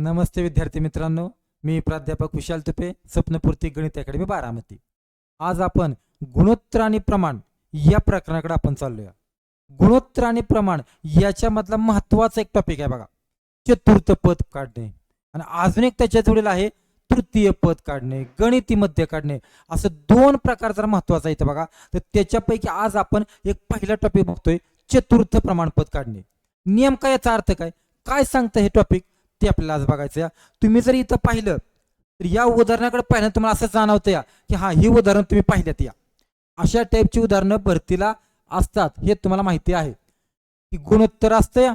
नमस्ते विद्यार्थी मित्रांनो मी प्राध्यापक विशाल तुपे स्वप्नपूर्ती गणित अकॅडमी बारामती. आज आपण गुणोत्तर आणि प्रमाण या प्रकरणाकडे आपण चाललोया. गुणोत्तर आणि प्रमाण याच्यामधला महत्त्वाचा एक टॉपिक आहे बघा. चतुर्थ पद काढणे. आणि अजून एक त्याच्या जोडीला आहे तृतीय पद काढणे गणितीमध्ये काढणे. असं दोन प्रकार जर महत्त्वाचा इथं बघा तर त्याच्यापैकी आज आपण एक पहिला टॉपिक बघतोय चतुर्थ प्रमाणपद काढणे. नेमका याचा अर्थ काय? काय सांगतं हे टॉपिक ते आपल्याला आज बघायचं आहे. तुम्ही जर इथं पाहिलं तर या उदाहरणाकडे पाहिलं तुम्हाला असं जाणवतं या की हा ही उदाहरण तुम्ही पाहिल्यात या. अशा टाईपची उदाहरणं भरतीला असतात हे तुम्हाला माहिती आहे. की गुणोत्तर असतं या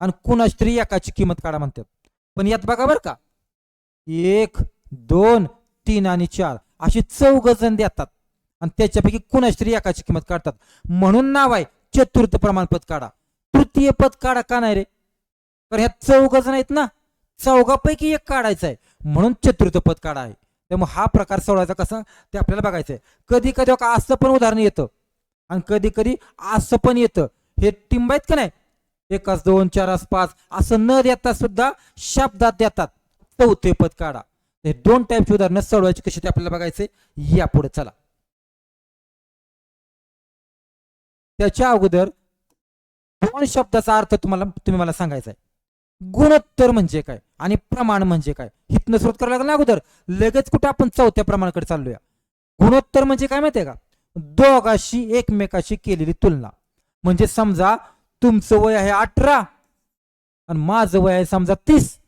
आणि कुणाच तरी एकाची किंमत काढा म्हणतात. पण यात बघा बरं का एक दोन तीन आणि चार अशी चौघ जण देतात. आणि त्याच्यापैकी कुणाच तरी एकाची किंमत काढतात. म्हणून नाव आहे चतुर्थ प्रमाणपद काढा. तृतीय पद काढा का नाही रे? तर ह्या चौघच नाहीत आहेत ना चौघापैकी एक काढायचं आहे. म्हणून चतुर्थ पद काढा आहे त्यामुळे हा प्रकार सोडवायचा कसा? ते आपल्याला बघायचं आहे कधी कधी असं पण उदाहरण येतं. आणि कधी कधी असं पण येतं. हे टिंब आहेत का नाही? एकाच दोन चार पाच असं न देता सुद्धा शब्दात देतात. चौथे पद काढा. हे दोन टाईपची उदाहरणं सोडवायची कशी ते आपल्याला बघायचे या पुढे चला. त्याच्या अगोदर दोन शब्दाचा अर्थ तुम्हाला तुम्ही मला सांगायचा आहे गुणोत्तर म्हणजे काय? आणि प्रमाण म्हणजे काय? हितनं स्रोत करायला लागला अगोदर. लगेच कुठे आपण चौथ्या प्रमाणाकडे चाललोया. गुणोत्तर म्हणजे काय माहितीये का? दोघाशी एकमेकाशी केलेली तुलना. म्हणजे समजा तुमचं वय आहे अठरा आणि माझं वय आहे समजा तीस.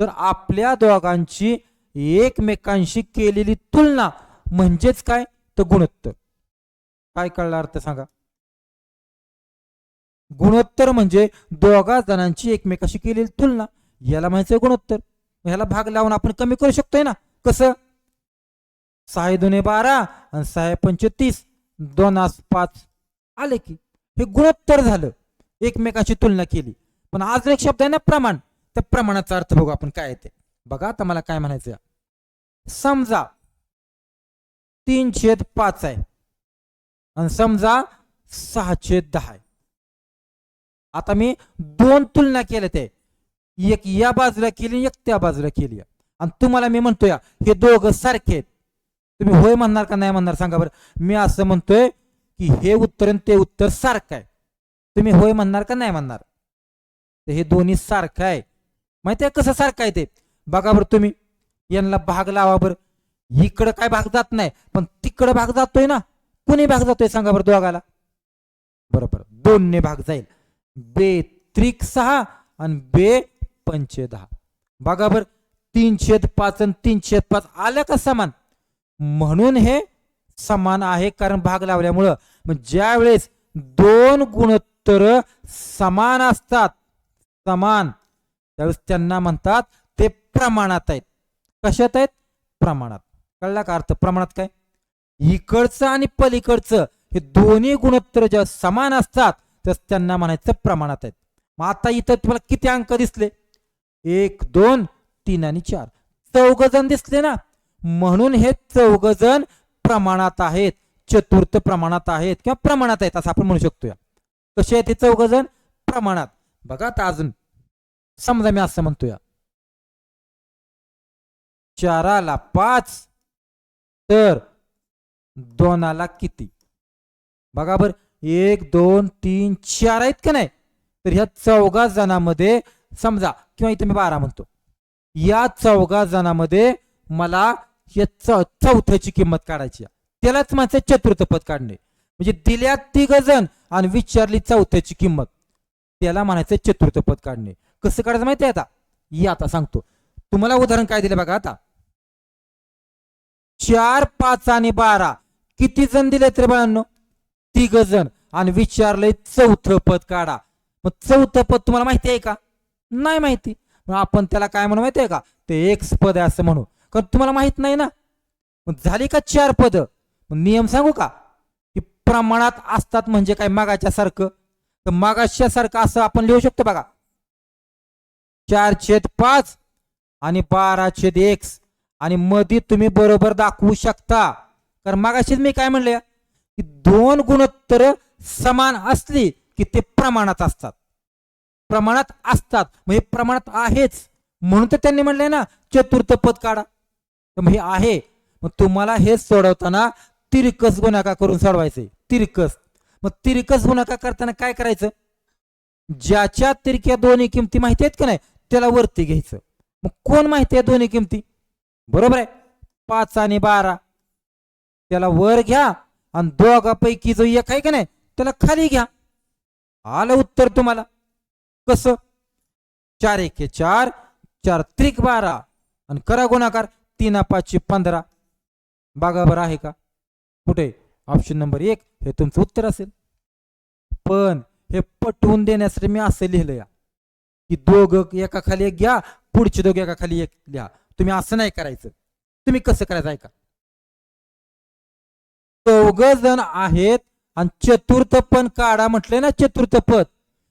तर आपल्या दोघांची एकमेकांशी केलेली तुलना म्हणजेच काय? तर गुणोत्तर. काय कळला अर्थ सांगा? गुणोत्तर म्हणजे दोघा जणांची एकमेकाशी केलेली तुलना. याला म्हणायचं गुणोत्तर. ह्याला भाग लावून आपण कमी करू शकतोय ना? कसं? सहा दोन्ही बारा आणि सहा पंचतीस. दोन आस पाच. आले की? हे गुणोत्तर झालं. एकमेकाची तुलना केली. पण आज एक शब्द आहे ना प्रमाण. त्या प्रमाणाचा अर्थ बघू आपण काय येते. बघा आता मला काय म्हणायचं समजा तीन छेद पाच आहे. आणि समजा सहा छेद दहा आहे. आता मी दोन तुलना केल्या ते एक या बाजूला केली एक त्या बाजूला केली. आणि तुम्हाला मी म्हणतोय हे दोघं सारखे आहेत. तुम्ही होय म्हणणार का नाही म्हणणार सांगा बरं. मी असं म्हणतोय की हे उत्तर आणि ते उत्तर सारखं आहे. तुम्ही होय म्हणणार का नाही म्हणणार? तर हे दोन्ही सारखं आहे. माहिती आहे कसं सारखं आहे ते? बघा बरं तुम्ही. यांना भाग लावा बरं. इकडं काय भाग जात नाही पण तिकडं भाग जातोय ना. कुणी भाग जातोय सांगा बरं दोघाला? बरोबर. दोनने भाग जाईल. बे त्रिक सहा आणि बे पंचे दहा. बघा बर तीन छेद पाच आणि तीन छेद पाच आल्या का समान? म्हणून हे समान आहे कारण भाग लावल्यामुळं. मग ज्या वेळेस दोन गुणोत्तर समान असतात समान त्यावेळेस त्यांना म्हणतात ते प्रमाणात आहेत. कशात आहेत? प्रमाणात. कळला का अर्थ? प्रमाणात काय? इकडचं आणि पलीकडचं हे दोन्ही गुणोत्तर जेव्हा समान असतात तर त्यांना म्हणायचं प्रमाणात आहेत. मग आता इथं तुम्हाला किती अंक दिसले? एक दोन तीन आणि चार. चौघ जण दिसले ना? म्हणून हे चौघ जण प्रमाणात आहेत. चतुर्थ प्रमाणात आहेत किंवा प्रमाणात आहेत असं आपण म्हणू शकतो कसे आहेत हे चौघ जण प्रमाणात. बघा आता अजून. समजा मी असं म्हणतोय. चाराला पाच तर दोनाला किती? बघा बर. एक दोन तीन चार आहेत का नाही? तर ह्या चौघा जणांमध्ये समजा किंवा इथे मी बारा म्हणतो. या चौघा जणांमध्ये मला या चौथ्याची किंमत काढायची त्यालाच माझं चतुर्थ पद काढणे. म्हणजे दिल्या तिघ जण आणि विचारली चौथ्याची किंमत. त्याला म्हणायचं चतुर्थ पद काढणे. कसं काढायचं माहिती आहे आता? या आता सांगतो. तुम्हाला उदाहरण काय दिलं बघा आता. चार पाच आणि बारा. किती जण दिले तर बाळांनो? तिघ जण. आणि विचारलंय चौथं पद काढा. मग चौथं पद तुम्हाला माहिती आहे का? नाही माहिती. मग आपण त्याला काय म्हणू माहिती आहे का? ते एक्स पद आहे असं म्हणू. कारण तुम्हाला माहीत नाही ना. मग झाली का चार पद? नियम सांगू का? की प्रमाणात असतात म्हणजे काय मागाच्या सारखं? तर मागाच्या सारखं असं आपण लिहू शकतो बघा. चार छेद पाच आणि बारा छेद एक्स आणि मध्ये तुम्ही बरोबर दाखवू शकता. कारण मागाशीच मी काय म्हणले की दोन गुणोत्तर समान असली की ते प्रमाणात असतात. प्रमाणात असतात. म्हणजे प्रमाणात आहेच. म्हणून तर त्यांनी म्हणलंय ना चतुर्थ पद काढा. तर मग हे आहे. मग तुम्हाला हे सोडवताना तिरकस गुणाकार करून सोडवायचे तिरकस. मग तिरकस गुणाकार करताना काय करायचं? ज्याच्या तिरक्या दोन्ही किमती माहिती आहेत का नाही त्याला वरती घ्यायचं. मग कोण माहिती आहे दोन्ही किमती? बरोबर आहे. पाच आणि बारा. त्याला वर घ्या. आणि दोघापैकी जो एक आहे का नाही त्याला खाली घ्या. आलं उत्तर तुम्हाला. कसं? चार एके चार चार त्रिक बारा. आणि करा गुणाकार. तीन पाचशे पंधरा. बागाबर बरं आहे का? कुठे? ऑप्शन नंबर एक. हे तुमचं उत्तर असेल. पण हे पटवून देण्यासाठी मी असं लिहिलं या. की दोघं एका खाली एक घ्या पुढचे दोघं एका खाली एक लिहा. तुम्ही असं नाही करायचं. तुम्ही कसं करायचं? ऐका. चौघ जण आहेत आणि चतुर्थ पण काढा म्हटलंय ना चतुर्थ पद.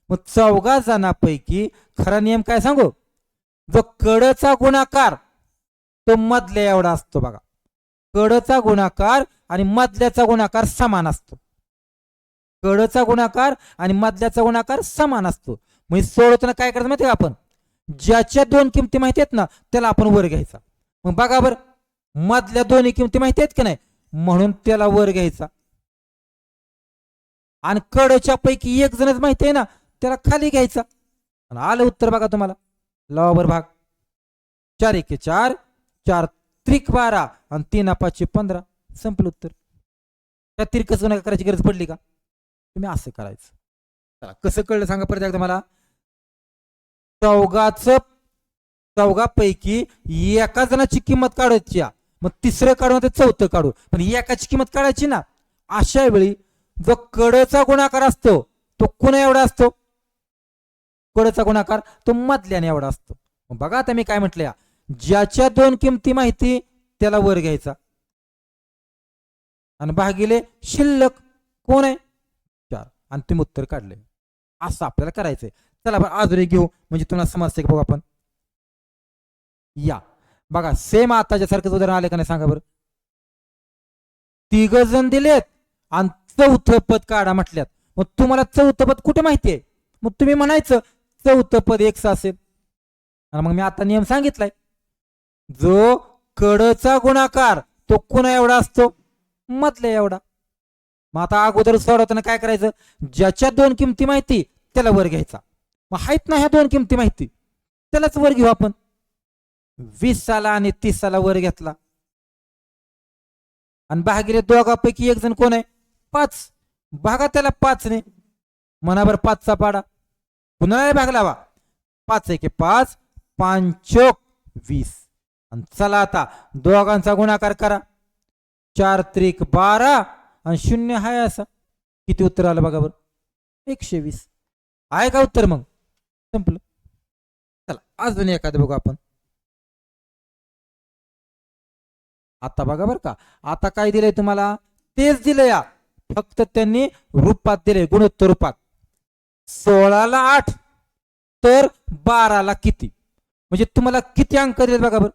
मग चौघा जणांपैकी खरा नियम काय सांगू? जो कडचा गुणाकार तो मधल्या एवढा असतो बघा. कडचा गुणाकार आणि मधल्याचा गुणाकार समान असतो. कडचा गुणाकार आणि मधल्याचा गुणाकार समान असतो. म्हणजे सोडवताना काय करायचं माहिती का आपण? ज्याच्या दोन किमती माहिती आहेत ना त्याला आपण वर घ्यायचा. मग बघा बरं. मधल्या दोन्ही किमती माहिती आहेत का नाही? म्हणून त्याला वर घ्यायचा. आणि कडच्या पैकी एक जणच माहिती आहे ना त्याला खाली घ्यायचा. आणि आलं उत्तर बघा तुम्हाला. लवाबर भाग. चार एक चार. चार त्रिक बारा. आणि तीन पाचशे पंधरा. संपलं उत्तर. त्या तिरकस नका करायची गरज पडली का? तुम्ही असं करायचं. चला कसं कळलं सांगा परत एकदा मला. चौघाच चौघापैकी एका जणाची किंमत काढायची मग तिसरं काढू तर चौथं काढू. पण एकाची किंमत काढायची ना. अशा वेळी जो कडचा गुणाकार असतो तो कुणा एवढा असतो? कडचा गुणाकार तो मधल्याने एवढा असतो. बघा आता मी काय म्हटलं ज्याच्या दोन किमती माहिती त्याला वर घ्यायचा. आणि भागिले शिल्लक कोण आहे? चार. आणि तुम्ही उत्तर काढले. असं आपल्याला करायचंय. चला आपण आजरे घेऊ. म्हणजे तुम्हाला समजते की बघू आपण? या. बघा सेम आताच्या सारखंच उदाहरण आले का नाही सांगा बरं. तिघ जण दिलेत आणि चौथं पद काढा म्हटल्यात. मग तुम्हाला चौथं पद कुठे माहिती आहे? मग तुम्ही म्हणायचं चौथं पद एकस असेल. आणि मग मी आता नियम सांगितलाय. जो कडचा गुणाकार तो कुणा एवढा असतो? मधल्या एवढा. मग आता अगोदर सोडवताना काय करायचं? ज्याच्या दोन किमती माहिती त्याला वर घ्यायचा. मग आहेत ना ह्या दोन किमती माहिती? त्यालाच वर घेऊ आपण. वीस साला आणि तीस साला वर घेतला. आणि भागिले दोघापैकी एक जण कोण आहे? पाच. भागा त्याला पाच ने. मनाभर पाचचा पाडा. पुन्हा भाग लावा. पाच एक पाच. पाचोक वीस. आणि चला आता दोघांचा गुणाकार करा. चार त्रिक बारा आणि शून्य हाय असा. किती उत्तर आलं बघा बरं? एकशे वीस. आहे का उत्तर मग? संपलं. चला अजून एखादं बघू आपण. आता बघा बरं का. आता काय दिलंय तुम्हाला? तेच दिलं या. फक्त त्यांनी रूपात दिले गुणोत्तर रूपात. सोळाला आठ तर बाराला किती? म्हणजे तुम्हाला किती अंक दिले बघा बरं.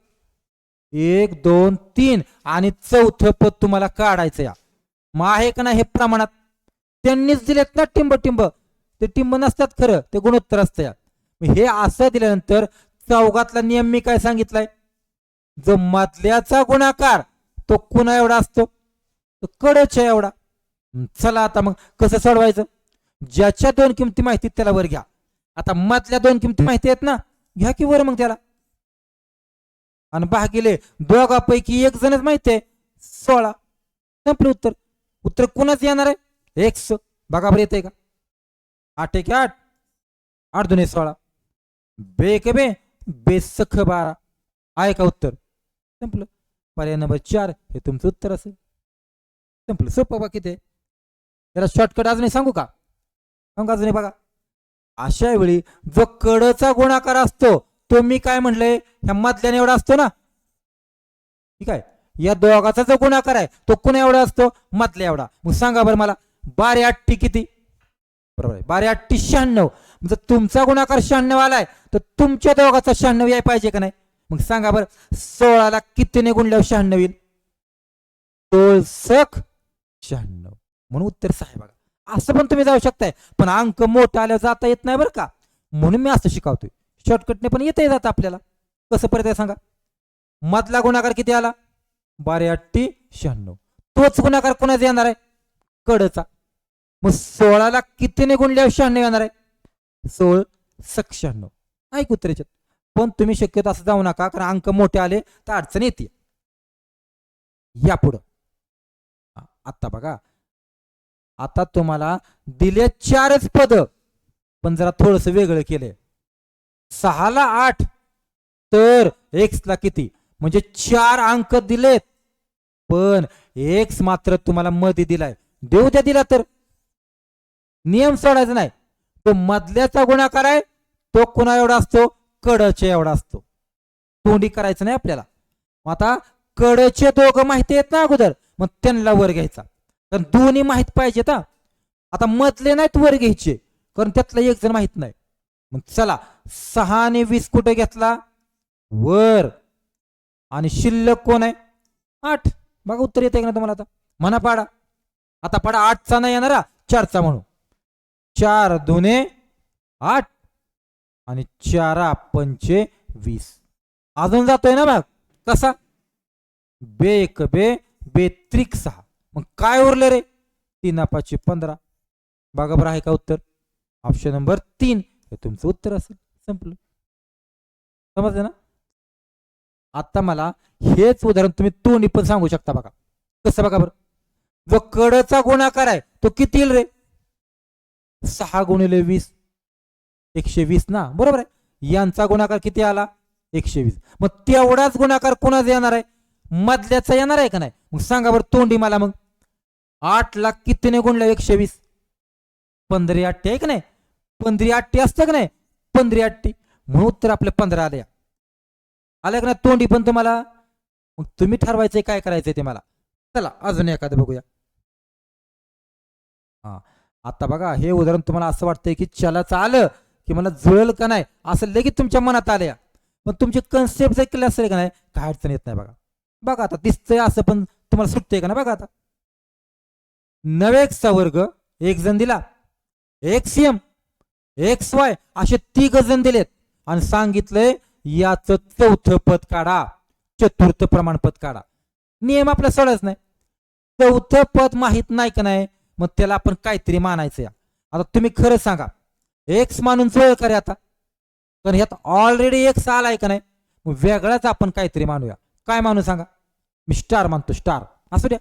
एक दोन तीन आणि चौथं पद तुम्हाला काढायचं या. मग आहे का नाही हे प्रमाणात? त्यांनीच दिलेत ना टिंब टिंब. ते टिंब नसतात खरं ते गुणोत्तर असतं या. मग हे असं दिल्यानंतर चौघातला नियम मी काय सांगितलाय? जो मधल्याचा गुणाकार तो कुणा एवढा असतो? तो कडच्या एवढा. चला आता मग कसं सोडवायचं? ज्याच्या दोन किमती माहिती त्याला वर घ्या. आता मधल्या दोन किमती माहिती आहेत ना घ्या की वर मग त्याला. आणि भागिले दोघापैकी एक जणच माहिती आहे सोळा. संपलं उत्तर. उत्तर कुणाच येणार आहे? एक्स बघा बरं येते का? आठ एक आठ. आठ दोन सोळा. बे के बे. बेसख बारा. आहे का उत्तर? संपलं. पर्याय नंबर चार हे तुमचं उत्तर असेल. संपलं. सोपं बघा किती जरा शॉर्टकट अजूनही सांगू का? सांगू अजूनही बघा? अशा वेळी जो कडचा गुणाकार असतो तो मी काय म्हणलंय? ह्या मधल्याने एवढा असतो ना? ठीक आहे? या दोघाचा जो गुणाकार आहे तो कुणा एवढा असतो? मधल्या एवढा. मग सांगा बरं मला बारे आठटी किती? बरोबर आहे. बारे आठटी शहाण्णव. जर तुमचा गुणाकार शहाण्णव आलाय तर तुमच्या दोघाचा शहाण्णव याय पाहिजे का नाही? मग सांगा बरं सोळाला कितीने गुणल्यावर शहाण्णव येईल? सोळसख शहाण्णव. म्हणून उत्तर सहा बघा. असं पण तुम्ही जाऊ शकताय पण अंक मोठा आल्यावर जाता येत नाही बरं का? म्हणून मी असं शिकवतोय. शॉर्टकटने पण येता जात आपल्याला. कसं परत आहे सांगा? मधला गुणाकार किती आला? बारे अट्टी शहाण्णव. तोच गुणाकार कोणाचा येणार आहे? कडचा. मग सोळाला कितीने गुणल्यावर शहाण्णव येणार आहे? सोळ सक शहाण्णव. ऐक तर याच्यात पण तुम्ही शक्यतो असं जाऊ नका कारण अंक मोठे आले तर अडचण येते. या पुढं. आता बघा. आता तुम्हाला दिले चारच पद. पण जरा थोडस वेगळं केलंय. सहाला आठ तर एक्सला किती? म्हणजे चार अंक दिलेत. पण एक्स मात्र तुम्हाला मध्ये दिलाय. देऊ द्या दिला तर. नियम सोडायचा नाही. तो मधल्याचा गुणाकार आहे तो कुणा एवढा असतो? कडचे एवढा असतो. तोंडी करायचं नाही आपल्याला. मग आता कडचे दोघं माहिती आहेत ना अगोदर मग त्यांना वर घ्यायचा. कारण दोन्ही माहीत पाहिजेत आता मधले नाहीत वर घ्यायचे कारण त्यातला एक जण माहीत नाही. मग चला सहा आणि वीस कुठे घेतला? वर. आणि शिल्लक कोण आहे? आठ. बघा उत्तर येते ना तुम्हाला आता? म्हणा पाडा. आता पाडा आठचा नाही येणार चारचा म्हणू. चार दोने आठ. आणि चारा पंचे वीस. अजून जातोय ना मग कसा? बे एक बे बे त्रिक सहा. मग काय उरले रे? तीन पाचशे पंधरा. बघा बरं आहे का उत्तर? ऑप्शन नंबर तीन. हे तुमचं उत्तर असेल. संपलं. समजलं ना? आता मला हेच उदाहरण तुम्ही तोंडी पण सांगू शकता बघा. कसं बघा बरं? जो कडचा गुणाकार आहे. तो किती येईल रे? सहा गुणिले वीस. एकशे वीस ना? बरोबर आहे. यांचा गुणाकार किती आला? एकशे वीस मग तेवढाच गुणाकार कोणाचा येणार आहे? मधल्याचा येणार आहे का नाही? मग सांगा बरं तोंडी मला मग. आठ लाख कितीने गुणलं एकशे वीस पंधरी आठ्ठी आहे का नाही? पंधरी आठ्ठी असतं का नाही? पंधरी आठ्ठी. म्हणून उत्तर आपल्या पंधरा आल्या आलं का नाही? तोंडी पण तुम्हाला? मग तुम्ही ठरवायचंय काय करायचंय ते मला. चला अजून एखादं बघूया. हा. आता बघा हे उदाहरण तुम्हाला असं वाटतंय की चलाचं आलं. की मला जुळेल का नाही असं लगेच तुमच्या मनात आल्या. पण तुमचे कन्सेप्ट जर केले असेल का नाही काय अडचण येत नाही बघा. बघा आता दिसतंय असं पण तुम्हाला सुटतंय का ना बघा आता. नवेक्सचा वर्ग एक जण दिला. एक्स एम एक्स वाय असे तिघ जण दिलेत. आणि सांगितलंय याचं चौथं पद काढा. चतुर्थ प्रमाणपद काढा. नियम आपला सळच नाही. चौथं पद माहीत नाही का नाही मग त्याला आपण काहीतरी मानायचं या आता तुम्ही खरं सांगा. एक्स मानून जुळ करे आता? कारण ह्यात ऑलरेडी एक्स आलाय का नाही? मग वेगळाच आपण काहीतरी मानूया. काय मानू सांगा? मी स्टार मानतो स्टार असू द्या.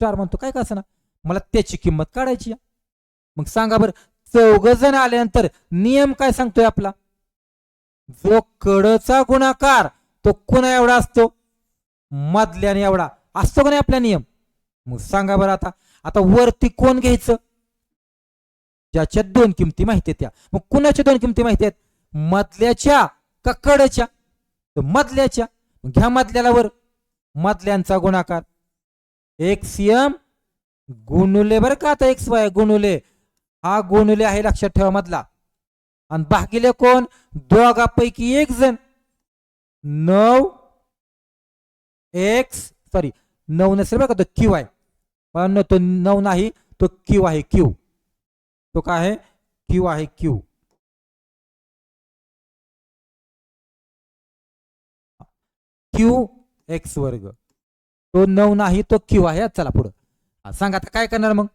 स्टार मानतो. काय का ना मला त्याची किंमत काढायची मग सांगा बरं चौघ जण आल्यानंतर नियम काय सांगतोय आपला? जो कडचा गुणाकार तो कुणा एवढा असतो? मधल्याने एवढा. असतो का नाही आपला नियम? मग सांगा बरं आता. आता वरती कोण घ्यायचं? ज्याच्या दोन किमती माहिती आहेत त्या. मग कुणाच्या दोन किमती माहिती आहेत? मधल्याच्या का कडच्या? तर मधल्याच्या. घ्या मधल्याला वर. मधल्यांचा गुणाकार. एक्स एम गुणुले. बरं का आता एक्स वाय गुणुले. हा गुणुले आहे लक्षात ठेवा मधला. आणि बाकीले कोण? दोघापैकी एक जण. नऊ एक्स सॉरी नऊ नसेल बरं का तो क्यू आहे. पण तो नऊ नाही तो क्यू आहे क्यू तो काय आहे? क्यू आहे क्यू क्यू एक्स वर्ग. तो नऊ नाही तो क्यू आहे. चला पुढं. सांगा आता काय करणार मग?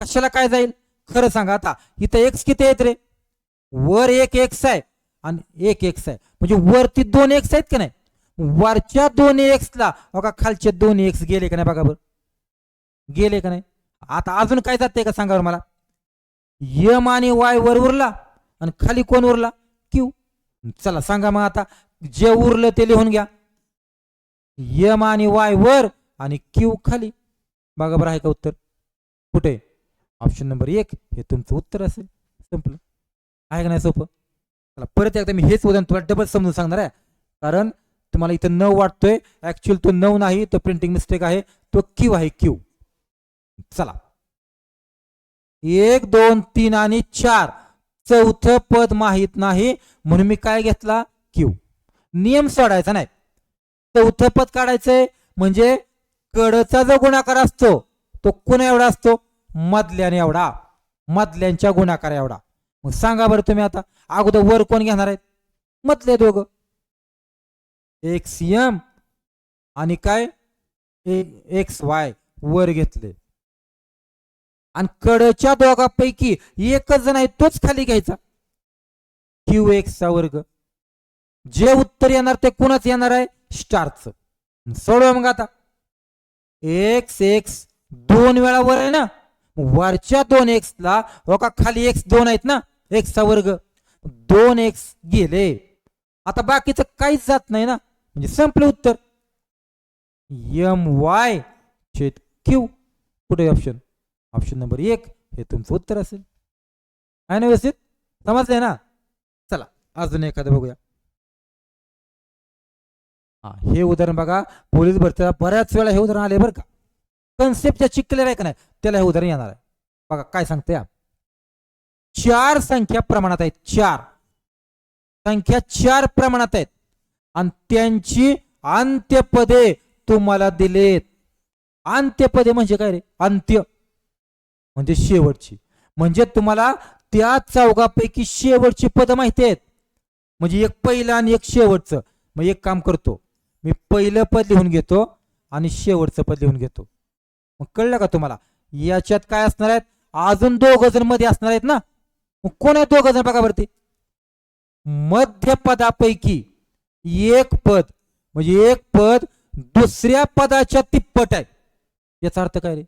कशाला काय जाईल? खरं सांगा आता. इथं एक्स किती आहेत रे? वर एक एक्स आहे आणि एक एक्स आहे. म्हणजे वरती दोन एक्स आहेत का नाही? वरच्या दोन एक्सला बघा खालचे दोन एक्स गेले का नाही बघा बरं? गेले का नाही? आता अजून काय जाते का सांगा बरं मला? यम आणि वाय वर उरला आणि खाली कोण उरला? क्यू. चला सांगा मग आता जे उरलं ते लिहून घ्या. यम आणि वाय वर आणि क्यू खाली. बघा बरं आहे का उत्तर. कुठे? ऑप्शन नंबर एक हे तुमचं उत्तर असेल. संपलं. आहे का नाही सोपं? चला परत एकदा मी हेच उदाहरण तुला डबल समजून सांगणार आहे. कारण तुम्हाला इथं नऊ वाटतोय. ऍक्च्युअल तो नऊ नाही तो प्रिंटिंग मिस्टेक आहे. तो क्यू आहे क्यू. चला. एक दोन तीन आणि चार. चौथं पद माहीत नाही. म्हणून मी काय घेतला? क्यू. नियम सोडायचा नाही. चौथं पद काढायचंय म्हणजे कडचा जो गुणाकार असतो तो कुणा एवढा असतो? मधल्याने एवढा. मधल्यांच्या गुणाकार एवढा. मग सांगा बरं तुम्ही आता. अगोदर वर कोण घेणार आहेत? मधले दोघं. एक सीएम आणि काय? X Y. वर घेतले. आणि कडच्या दोघांपैकी एकच जण आहे तोच खाली घ्यायचा. क्यू एक्सचा वर्ग जे उत्तर येणार ते कुणाच येणार आहे? स्टारचं. सोडवा मग आता. एक्स एक्स दोन वेळा वर आहे ना? वरच्या दोन एक्स ला हो का खाली एक्स दोन आहेत ना? एक्सचा वर्ग दोन एक्स गेले. आता बाकीचं काहीच जात नाही ना? म्हणजे संपलं उत्तर. एम वाय छेद क्यू कुठे ऑप्शन ऑप्शन नंबर एक हे तुमचं उत्तर असेल. आहे ना व्यवस्थित? समजलंय ना? चला अजून एखादं बघूया. हा हे उदाहरण बघा. पोलीस भरतीला बऱ्याच वेळा हे उदाहरण आले बरं का. कन्सेप्ट ज्या चिकलेला आहे का नाही? त्याला हे उदाहरण येणार आहे. बघा काय सांगते या चार संख्या प्रमाणात आहेत. चार. संख्या चार प्रमाणात आहेत. आणि त्यांची अंत्यपदे तुम्हाला दिलेत. अंत्यपदे म्हणजे काय रे? अंत्य. म्हणजे शेवटची. म्हणजे तुम्हाला त्या चौघापैकी शेवटची पद माहिती आहेत. म्हणजे एक पहिलं आणि एक शेवटचं. मग एक काम करतो. मी पहिलं पद लिहून घेतो आणि शेवटचं पद लिहून घेतो. मग कळलं का तुम्हाला? याच्यात काय असणार आहेत? अजून दोघ जणमध्ये असणार आहेत ना? मग कोण आहे दोघ जण बघा वरती? मध्य पदापैकी एक पद म्हणजे एक पद दुसऱ्या पदाच्या तिप्पट आहे. याचा अर्थ काय रे?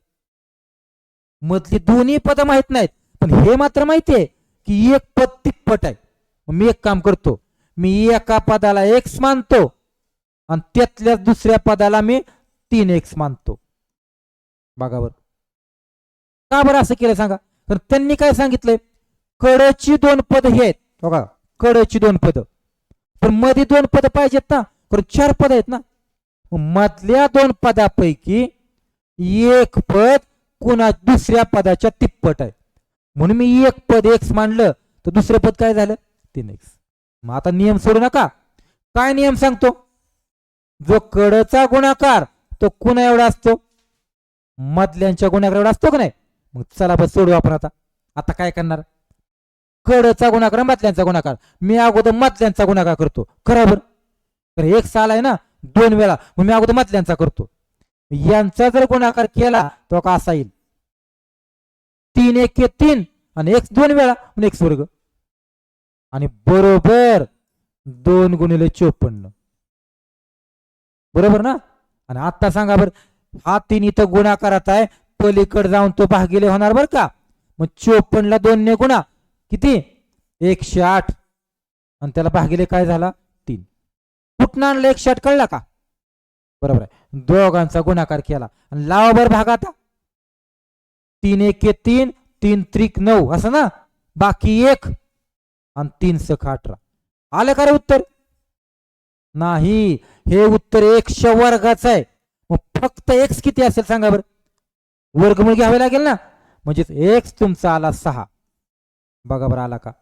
मधली दोन्ही पद माहीत नाहीत पण हे मात्र माहिती आहे की एक पद तिप्पट आहे. मग मी एक काम करतो मी एका पदाला एक्स मानतो आणि त्यातल्या दुसऱ्या पदाला मी तीन एक्स मानतो. बघा बरं. का बरं असं केलं सांगा? तर त्यांनी काय सांगितलंय? कडची दोन पद हे आहेत. बघा कडची दोन पद. पण मध्ये दोन पद पाहिजेत ना कारण चार पद आहेत ना. मधल्या दोन पदापैकी एक पद कुणा दुसऱ्या पदाच्या तिप्पट आहे. म्हणून मी एक पद एक्स मांडलं तर दुसरं पद काय झालं? तीन एक्स मग आता नियम सोडू नका. काय नियम सांगतो? जो कडचा गुणाकार तो कुणा एवढा असतो? मधल्यांच्या गुणाकार एवढा असतो का नाही? मग चला बस सोडू आपण आता. आता काय करणार? कडचा गुणाकार मधल्यांचा गुणाकार. मी अगोदर मधल्यांचा गुणाकार करतो. खराबर बरं? तर एक साल आहे ना दोन वेळा. मग मी अगोदर मधल्यांचा करतो. यांचा जर गुणाकार केला तो कसा येईल? तीन एक तीन आणि एक्स दोन वेळा म्हणजे एक्स वर्ग आणि बरोबर दोन गुणिले चोपन्न. बरोबर ना? आणि आता सांगा बर हा तीन इथं गुणाकारात आहे पलीकडे जाऊन तो भागिले होणार बर का? मग चोपन्नला दोन ने गुणा. किती? एकशे आठ. आणि त्याला भागिले काय झाला? तीन. कुठनं आणलं एकशे आठ? कळला का? बरोबर आहे. दोघांचा गुणाकार केला. आणि लावाभर भाग आता. तीन एक तीन तीन त्रिक नऊ असं ना? बाकी एक आणि तीन सख अठरा. आलं का रे उत्तर? नाही. हे उत्तर एकशे वर्गाचं आहे. मग फक्त एक्स किती असेल सांगा बरं? वर्गमूळ घ्यावे लागेल ना? म्हणजेच एक्स तुमचा आला सहा. बघा बरं आला का?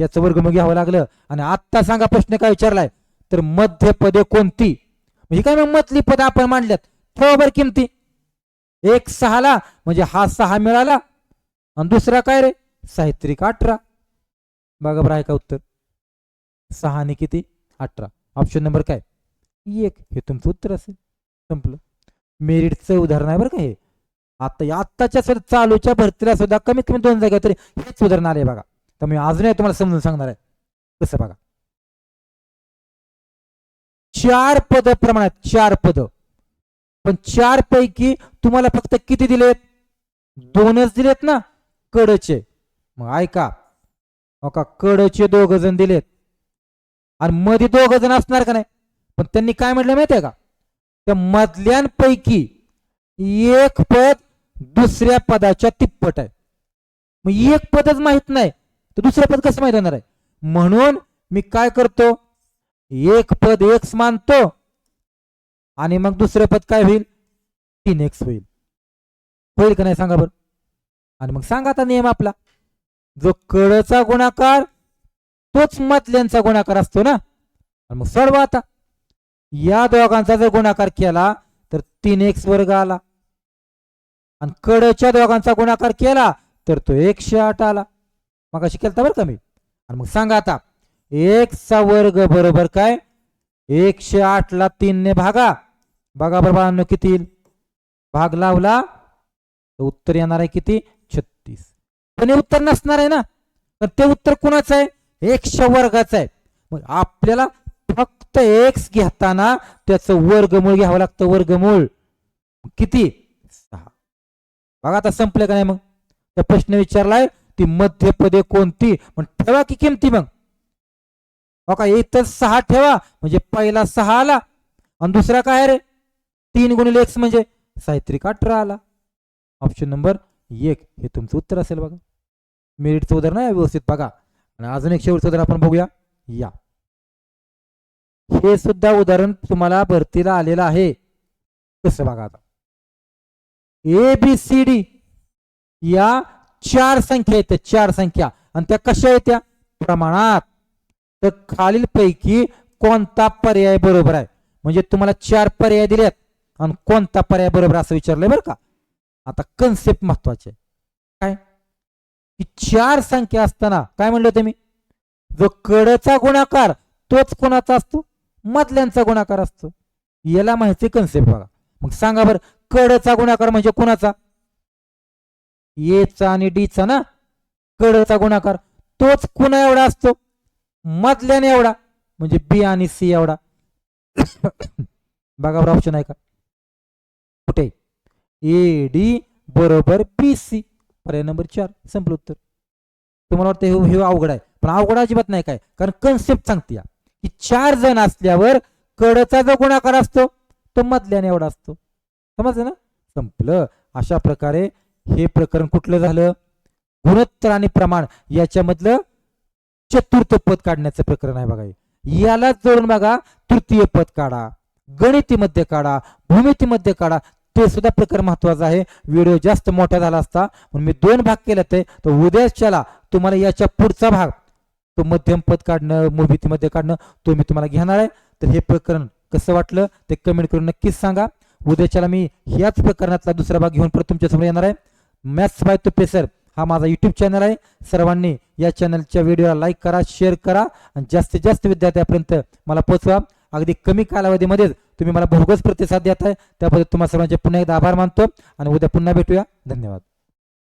याचं वर्गमूळ घ्यावं लागलं. आणि आत्ता सांगा प्रश्न काय विचारलाय. तर मध्यपदे कोणती? म्हणजे काय मग मधली पद आपण मांडल्यात? ठेवा बरं किमती. एक सहाला म्हणजे हा सहा मिळाला. आणि दुसरा काय रे? साहित्रिक अठरा. बघा बरं आहे का उत्तर? सहा आणि किती? अठरा. ऑप्शन नंबर काय? एक. हे तुमचं उत्तर असेल. संपलं. मेरिटचं उदाहरण आहे बरं का हे. आता आत्ताच्या सुद्धा चालूच्या भरतीला सुद्धा कमीत कमी दोन जागा तरी हेच उदाहरण आले बघा. तर मी अजूनही तुम्हाला समजून सांगणार आहे. कसं बघा. चार पद प्रमाणात चार पद. पण चार पैकी तुम्हाला फक्त किती दिलेत? दोनच दिलेत ना? कडचे. मग ऐका. का कडचे दोघ जण दिलेत. आणि मध्ये दोघ जण असणार का नाही? पण त्यांनी काय म्हटलं माहितीये का? त्या मधल्यांपैकी एक पद दुसऱ्या पदाच्या तिप्पट आहे. मग एक पदच माहीत नाही तर दुसरं पद कसं माहीत होणार आहे? म्हणून मी काय करतो? एक पद एक्स मानतो आणि मग दुसरं पद काय होईल? तीन एक्स होईल. होईल का नाही सांगा बरं? आणि मग सांगा आता नियम आपला. जो कडचा गुणाकार तोच मधल्यांचा गुणाकार असतो ना? आणि मग सर्व आता. या दोघांचा जर गुणाकार केला तर तीन एक्स वर्ग आला. आणि कडच्या दोघांचा गुणाकार केला तर तो एकशे आठ आला. मग अशी केलता बरं का मी? आणि मग सांगा आता. एकचा वर्ग बरोबर काय? एकशे आठ ला तीन ने भागा. बघा बरोबर किती येईल? भाग लावला तर उत्तर येणार आहे किती? छत्तीस. पण हे उत्तर नसणार आहे ना? तर ते उत्तर कुणाचं आहे? एकशे वर्गाचं आहे. मग आपल्याला फक्त एक्स घेताना त्याचं वर्गमूळ घ्यावं लागतं वर्गमूळ. किती? सहा. बघा आता संपलं का नाही मग? त्या प्रश्न विचारलाय ती मध्यपदे कोणती? मग ठेवा की किमती मग? हो बघा इथं सहा ठेवा म्हणजे पहिला सहा आला. आणि दुसरा काय रे? तीन गुणिले एक्स म्हणजे सायत्रिक अठरा आला. ऑप्शन नंबर एक. हे तुमचं उत्तर असेल बघा. मेरिटचं उदाहरण आहे व्यवस्थित बघा. आणि अजून एक शेवटचं उदाहरण आपण बघूया. या. हे सुद्धा उदाहरण तुम्हाला भरतीला आलेलं आहे. कसं बघा आता. ए बी सी डी या चार संख्या आहेत चार संख्या. आणि त्या कशा येत्या प्रमाणात. तर खालील पैकी कोणता पर्याय बरोबर आहे? म्हणजे तुम्हाला चार पर्याय दिलेत आणि कोणता पर्याय बरोबर असं विचारलंय बरं का? आता कन्सेप्ट महत्त्वाचे काय? की चार संख्या असताना काय म्हणलं होतं मी? जो कडचा गुणाकार तोच कोणाचा असतो? मधल्यांचा गुणाकार असतो. याला माहिती कन्सेप्ट बघा. मग सांगा बरं कडचा गुणाकार म्हणजे कोणाचा? एचा आणि डीचा ना? कडचा गुणाकार तोच कुणा एवढा असतो? मधल्याने एवढा. म्हणजे बी आणि सी एवढा. बघा बरं ऑप्शन आहे का? कुठे? ए डी बरोबर बी सी. पर्याय नंबर चार. संपलं उत्तर. तुम्हाला वाटतं हे हे अवघड आहे. पण अवघड अजिबात नाही काय. कारण कन्सेप्ट सांगते या. की चार जण असल्यावर कडचा जो गुणाकार असतो तो मधल्याने एवढा असतो. समजलं ना? संपलं. अशा प्रकारे हे प्रकरण कुठलं झालं? गुणोत्तर आणि प्रमाण याच्यामधलं चतुर्थ पद काढण्याचं प्रकरण आहे बघा यालाच जोडून बघा तृतीय पद काढा गणितीमध्ये काढा भूमितीमध्ये काढा ते सुद्धा प्रकरण महत्वाचं आहे. व्हिडिओ जास्त मोठा झाला असता म्हणून मी दोन भाग केले ते. तर उद्याच्याला तुम्हाला याच्या पुढचा भाग तो मध्यम पद काढणं भूमितीमध्ये काढणं तो मी तुम्हाला घेणार आहे. तर हे प्रकरण कसं वाटलं ते कमेंट करून नक्कीच सांगा. उद्याच्याला मी ह्याच प्रकरणातला दुसरा भाग घेऊन परत तुमच्यासमोर येणार आहे. मॅथ्स बाय तो पेसर हा माझा युट्यूब चॅनल आहे. सर्वांनी या चॅनलच्या व्हिडिओला लाईक करा शेअर करा आणि जास्तीत जास्त विद्यार्थ्यापर्यंत मला पोचवा अगदी कमी कालावधीमध्येच तुम्ही मला भोगस प्रतिसाद देत आहे त्याबद्दल तुम्हाला सर्वांचे पुन्हा एकदा आभार मानतो आणि उद्या पुन्हा भेटूया. धन्यवाद.